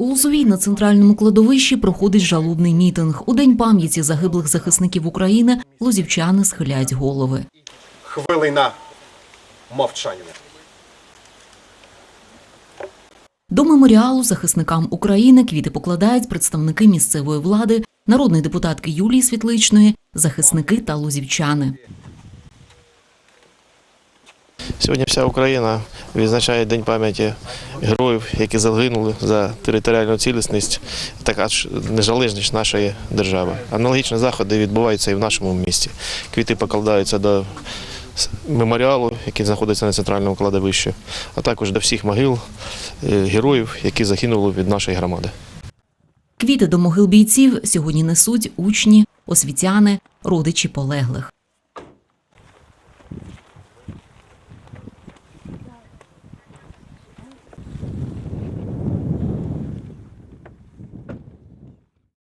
У Лозовій на центральному кладовищі проходить жалобний мітинг. У день пам'яті загиблих захисників України лозівчани схиляють голови. Хвилина мовчання. До меморіалу захисникам України квіти покладають представники місцевої влади, народної депутатки Юлії Світличної, захисники та лозівчани. Сьогодні вся Україна відзначає День пам'яті героїв, які загинули за територіальну цілісність та також незалежність нашої держави. Аналогічні заходи відбуваються і в нашому місті. Квіти покладаються до меморіалу, який знаходиться на центральному кладовищі, а також до всіх могил е, героїв, які загинули від нашої громади. Квіти до могил бійців сьогодні несуть учні, освітяни, родичі полеглих.